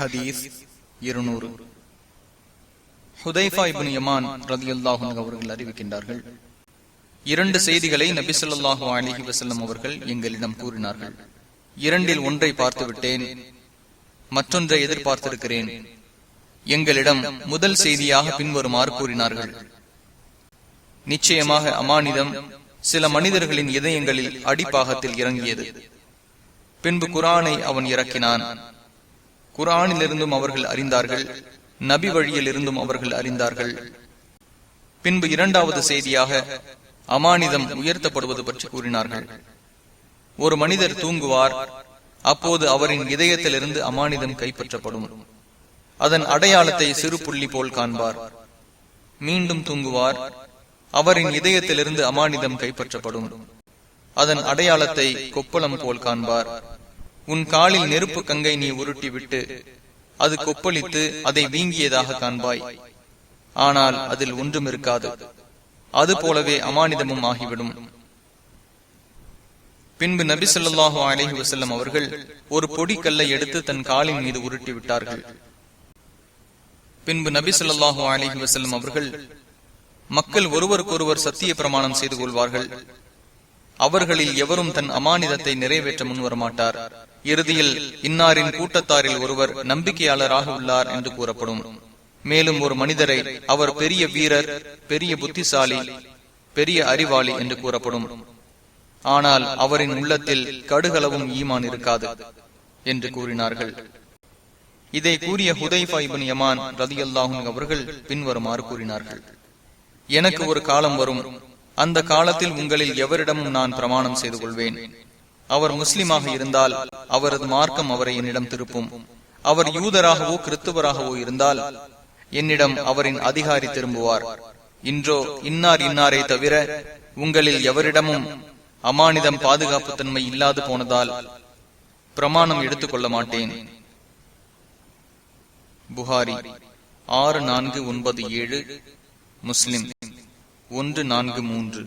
ஹதீஸ் இருநூறு. ஹுதைஃபா இப்னு யமான் ரலியல்லாஹு அவர்கள் அறிவிக்கின்றார்கள். இரண்டு செய்திகளை நபிசல்லாஹு அலிஹி வசல்லம் அவர்கள் எங்களிடம் கூறினார்கள். இரண்டில் ஒன்றை பார்த்துவிட்டேன் மற்றொன்றை எதிர்பார்த்திருக்கிறேன். எங்களிடம் முதல் செய்தியாக பின்வருமாறு கூறினார்கள். நிச்சயமாக அமானிதம் சில மனிதர்களின் இதயங்களில் அடிப்பாகத்தில் இறங்கியது. பின்பு குரானை அவன் இறக்கினான். குரானிலிருந்தும் அவர்கள் அறிந்தார்கள் நபி வழியில் இருந்தும் அவர்கள் அறிந்தார்கள். பின்பு இரண்டாவது செய்தியாக அமானிதம் உயர்த்தப்படுவது பற்றி கூறினார்கள். ஒரு மனிதர் தூங்குவார் அப்போது அவரின் இதயத்திலிருந்து அமானிதம் கைப்பற்றப்படும். அதன் அடையாளத்தை சிறு புள்ளி போல் காண்பார். மீண்டும் தூங்குவார் அவரின் இதயத்திலிருந்து அமானிதம் கைப்பற்றப்படும். அதன் அடையாளத்தை கொப்பளம் போல் காண்பார். உன் காலில் நெருப்பு கங்கை நீ உருட்டிவிட்டு அது கொப்பளித்து அதை வீங்கியதாக காண்பாய். ஆனால் அதில் ஒன்றும் இருக்காது. அது போலவே அமானிதமும் ஆகிவிடும். பின்பு நபி சொல்லாஹு அலஹி வசல்லம் அவர்கள் ஒரு பொடிக்கல்லை எடுத்து தன் காலின் மீது உருட்டி விட்டார்கள் பின்பு நபி சொல்லாஹு அலஹி வசல்லம் அவர்கள் மக்கள் ஒருவருக்கொருவர் சத்திய பிரமாணம் செய்து கொள்வார்கள். அவர்களில் எவரும் தன் அமானிதத்தை நிறைவேற்ற முன்வரமாட்டார். இறுதியில் இன்னாரின் கூட்டத்தாரில் ஒருவர் நம்பிக்கையாளராக உள்ளார் என்று கூறப்படும். மேலும் ஒரு மனிதரை அவர் பெரிய வீரர் பெரிய புத்திசாலி பெரிய அறிவாளி என்று கூறப்படும். ஆனால் அவரின் உள்ளத்தில் கடுகளவும் ஈமான் இருக்காது என்று கூறினார்கள். இதை கூறிய ஹுதைஃபா இபின் யமான் ரதியல்லாஹும் அவர்கள் பின்வருமாறு கூறினார்கள். எனக்கு ஒரு காலம் வரும். அந்த காலத்தில் உங்களில் எவரிடமும் நான் பிரமாணம் செய்து கொள்வேன். அவர் முஸ்லிமாக இருந்தால் அவரது மார்க்கம் அவரை என்னிடம் திருப்பும். அவர் யூதராகவோ கிறிஸ்துவராகவோ இருந்தால் என்னிடம் அவரின் அதிகாரி திரும்புவார். இன்றோ இன்னார் இன்னாரை தவிர உங்களில் எவரிடமும் அமானிதம் பாதுகாப்பு தன்மை இல்லாது போனதால் பிரமாணம் எடுத்துக்கொள்ள மாட்டேன். புகாரி ஆறு நான்கு ஒன்பது ஏழு முஸ்லிம். ஒன்று நான்கு மூன்று.